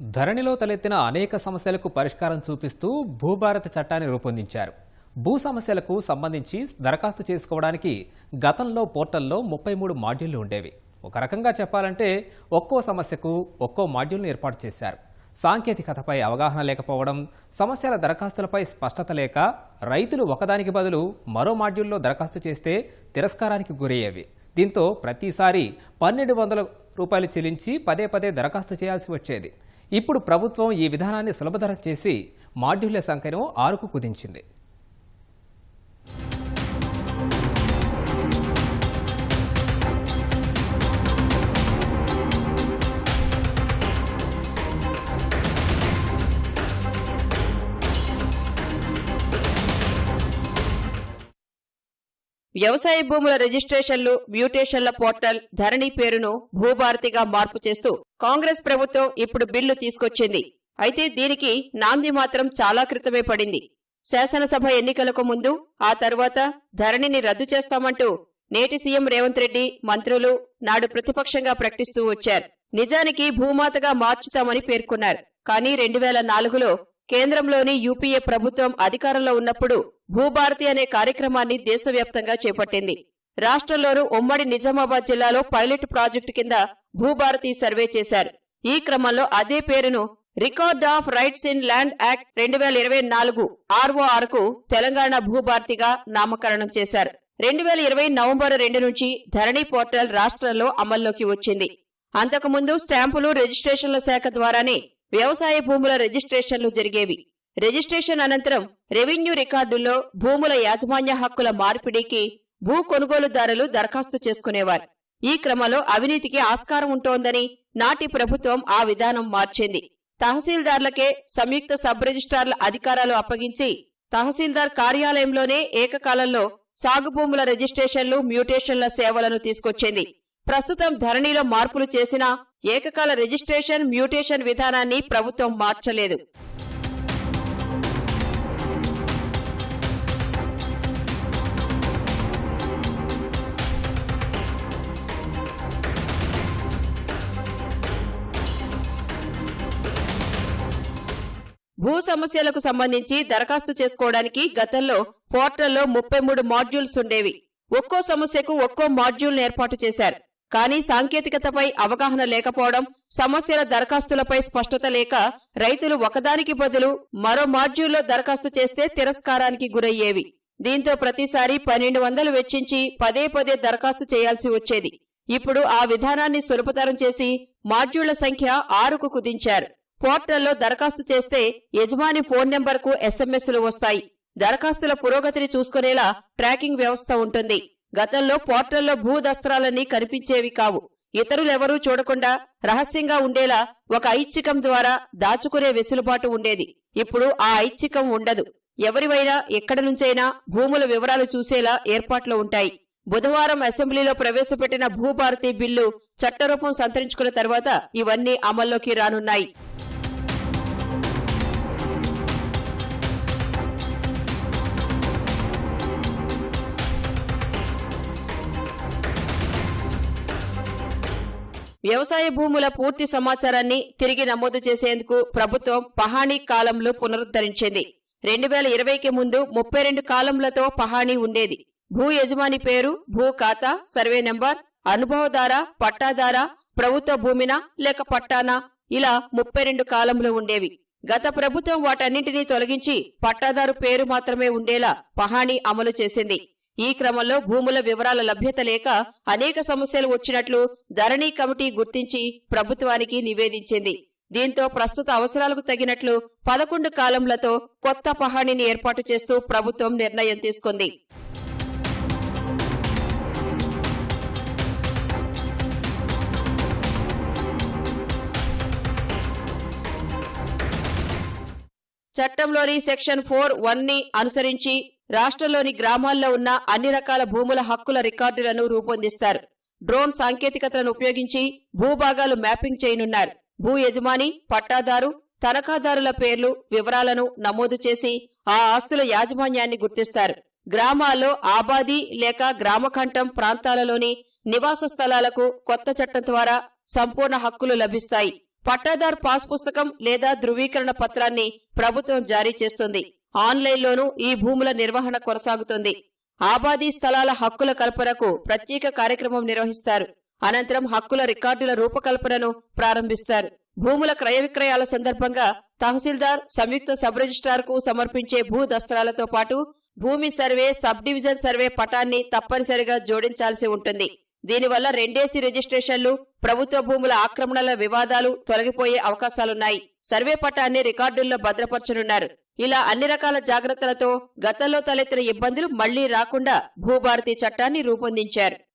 ధరణిలో తలెత్తిన అనేక సమస్యలకు పరిష్కారం చూపిస్తూ భూభారత చట్టాన్ని రూపొందించారు. భూ సమస్యలకు సంబంధించి దరఖాస్తు చేసుకోవడానికి గతంలో పోర్టల్లో ముప్పై మూడు మాడ్యూళ్ళు ఉండేవి. ఒక రకంగా చెప్పాలంటే ఒక్కో సమస్యకు ఒక్కో మాడ్యూల్ను ఏర్పాటు చేశారు. సాంకేతికతపై అవగాహన లేకపోవడం సమస్యల దరఖాస్తులపై స్పష్టత లేక రైతులు ఒకదానికి బదులు మరో మాడ్యూల్లో దరఖాస్తు చేస్తే తిరస్కారానికి గురయ్యేవి. దీంతో ప్రతిసారి పన్నెండు వందల రూపాయలు చెల్లించి పదే పదే దరఖాస్తు చేయాల్సి వచ్చేది. ఇప్పుడు ప్రభుత్వం ఈ విధానాన్ని సులభతరం చేసి మాడ్యూళ్ళ సంఖ్యను ఆరుకు కుదించింది. వ్యవసాయ భూముల రిజిస్ట్రేషన్లు మ్యూటేషన్ల పోర్టల్ ధరణి పేరును భూభారతిగా మార్పు చేస్తూ కాంగ్రెస్ ప్రభుత్వం ఇప్పుడు బిల్లు తీసుకొచ్చింది. అయితే దీనికి నాంది మాత్రం చాలా క్రితమే పడింది. శాసనసభ ఎన్నికలకు ముందు ఆ తరువాత ధరణిని రద్దు చేస్తామంటూ నేటి సీఎం రేవంత్ రెడ్డి మంత్రులు నాడు ప్రతిపక్షంగా ప్రకటిస్తూ వచ్చారు. నిజానికి భూమాతగా మార్చుతామని పేర్కొన్నారు. కానీ రెండు వేల నాలుగులో కేంద్రంలోని యూపీఏ ప్రభుత్వం అధికారంలో ఉన్నప్పుడు భూభారతి అనే కార్యక్రమాన్ని దేశవ్యాప్తంగా చేపట్టింది. రాష్ట్రంలోనూ ఉమ్మడి నిజామాబాద్ జిల్లాలో పైలట్ ప్రాజెక్టు కింద భూభారతి సర్వే చేశారు. ఈ క్రమంలో అదే పేరును record of rights in land act రెండు వేల ఇరవై నాలుగు ఆర్ఓఆర్కు తెలంగాణ భూభారతిగా నామకరణం చేశారు. రెండు వేల ఇరవై నవంబర్ రెండు నుంచి ధరణి పోర్టల్ రాష్ట్రంలో అమల్లోకి వచ్చింది. అంతకుముందు స్టాంపులు రిజిస్ట్రేషన్ల శాఖ ద్వారానే వ్యవసాయ భూముల రిజిస్ట్రేషన్లు జరిగేవి. రిజిస్ట్రేషన్ అనంతరం రెవెన్యూ రికార్డుల్లో భూముల యాజమాన్య హక్కుల మార్పిడికి భూ కొనుగోలుదారులు దరఖాస్తు చేసుకునేవారు. ఈ క్రమంలో అవినీతికి ఆస్కారం ఉంటోందని నాటి ప్రభుత్వం ఆ విధానం మార్చింది. తహసీల్దార్లకే సంయుక్త సబ్ రిజిస్ట్రార్ల అధికారాలు అప్పగించి తహసీల్దార్ కార్యాలయంలోనే ఏకకాలంలో సాగు భూముల రిజిస్ట్రేషన్లు మ్యూటేషన్ల సేవలను తీసుకొచ్చింది. ప్రస్తుతం ధరణిలో మార్పులు చేసినా ఏకకాల రిజిస్ట్రేషన్ మ్యూటేషన్ విధానాన్ని ప్రభుత్వం మార్చలేదు. భూ సమస్యలకు సంబంధించి దరఖాస్తు చేసుకోవడానికి గతంలో పోర్టల్లో ముప్పై మూడు మాడ్యూల్స్ ఉండేవి. ఒక్కో సమస్యకు ఒక్కో మాడ్యూల్ను ఏర్పాటు చేశారు. కానీ సాంకేతికతపై అవగాహన లేకపోవడం సమస్యల దరఖాస్తులపై స్పష్టత లేక రైతులు ఒకదానికి బదులు మరో మాడ్యూల్లో దరఖాస్తు చేస్తే తిరస్కారానికి గురయ్యేవి. దీంతో ప్రతిసారి పన్నెండు వందలు వెచ్చించి పదే పదే దరఖాస్తు చేయాల్సి వచ్చేది. ఇప్పుడు ఆ విధానాన్ని సులభతరం చేసి మాడ్యూళ్ళ సంఖ్య ఆరుకు కుదించారు. పోర్టల్లో దరఖాస్తు చేస్తే యజమాని ఫోన్ నెంబర్కు ఎస్ఎంఎస్లు వస్తాయి. దరఖాస్తుల పురోగతిని చూసుకునేలా ట్రాకింగ్ వ్యవస్థ ఉంటుంది. గతంలో పోర్టల్లో భూ దస్త్రాలన్నీ కనిపించేవి కావు. ఇతరులెవరూ చూడకుండా రహస్యంగా ఉండేలా ఒక ఐచ్ఛికం ద్వారా దాచుకునే వెసులుబాటు ఉండేది. ఇప్పుడు ఆ ఐచ్ఛికం ఉండదు. ఎవరివైనా ఎక్కడి నుంచైనా భూముల వివరాలు చూసేలా ఏర్పాట్లు ఉంటాయి. బుధవారం అసెంబ్లీలో ప్రవేశపెట్టిన భూభారతి బిల్లు చట్టరూపం సంతరించుకున్న తర్వాత ఇవన్నీ అమల్లోకి రానున్నాయి. వ్యవసాయ భూముల పూర్తి సమాచారాన్ని తిరిగి నమోదు చేసేందుకు ప్రభుత్వం పహాణీ కాలంలో పునరుద్ధరించింది. రెండు వేల ఇరవైకి ముందు ముప్పై రెండు కాలంలతో పహాణీ ఉండేది. భూ యజమాని పేరు భూ ఖాతా సర్వే నెంబర్ అనుభవదార పట్టాదార ప్రభుత్వ భూమినా లేక పట్టానా? ఇలా ముప్పై రెండు కాలంలో ఉండేవి. గత ప్రభుత్వం వాటన్నింటినీ తొలగించి పట్టాదారు పేరు మాత్రమే ఉండేలా పహాణీ అమలు చేసింది. ఈ క్రమంలో భూముల వివరాల లభ్యత లేక అనేక సమస్యలు వచ్చినట్లు ధరణి కమిటీ గుర్తించి ప్రభుత్వానికి నివేదించింది. దీంతో ప్రస్తుత అవసరాలకు తగినట్లు పదకొండు కాలంలతో కొత్త పహాణిని ఏర్పాటు చేస్తూ ప్రభుత్వం నిర్ణయం తీసుకుంది. చట్టంలోని సెక్షన్ ఫోర్ వన్ని అనుసరించి రాష్ట్రంలోని గ్రామాల్లో ఉన్న అన్ని రకాల భూముల హక్కుల రికార్డులను రూపొందిస్తారు. డ్రోన్ సాంకేతికతలను ఉపయోగించి భూభాగాలు మ్యాపింగ్ చేయనున్నారు. భూ యజమాని పట్టాదారు తనఖాదారుల పేర్లు వివరాలను నమోదు చేసి ఆ ఆస్తుల యాజమాన్యాన్ని గుర్తిస్తారు. గ్రామాల్లో ఆబాది లేక గ్రామకంఠం ప్రాంతాలలోని నివాస స్థలాలకు కొత్త చట్టం ద్వారా సంపూర్ణ హక్కులు లభిస్తాయి. పట్టాదారు పాస్ పుస్తకం లేదా ధృవీకరణ పత్రాన్ని ప్రభుత్వం జారీ చేస్తుంది. ఆన్లైన్లోనూ ఈ భూముల నిర్వహణ కొనసాగుతుంది. ఆబాదీ స్థలాల హక్కుల కల్పనకు ప్రత్యేక కార్యక్రమం నిర్వహిస్తారు. అనంతరం హక్కుల రికార్డుల రూపకల్పనను ప్రారంభిస్తారు. భూముల క్రయ విక్రయాల సందర్భంగా తహసీల్దార్ సంయుక్త సబ్ రిజిస్ట్రార్కు సమర్పించే భూ దస్త్రాలతో పాటు భూమి సర్వే సబ్ డివిజన్ సర్వే పటాన్ని తప్పనిసరిగా జోడించాల్సి ఉంటుంది. దీనివల్ల రెండేసి రిజిస్ట్రేషన్లు ప్రభుత్వ భూముల ఆక్రమణల వివాదాలు తొలగిపోయే అవకాశాలున్నాయి. సర్వే పటాన్ని రికార్డుల్లో భద్రపరచనున్నారు. ఇలా అన్ని రకాల జాగ్రత్తలతో గతంలో తలెత్తిన ఇబ్బందులు మళ్ళీ రాకుండా భూభారతి చట్టాన్ని రూపొందించారు.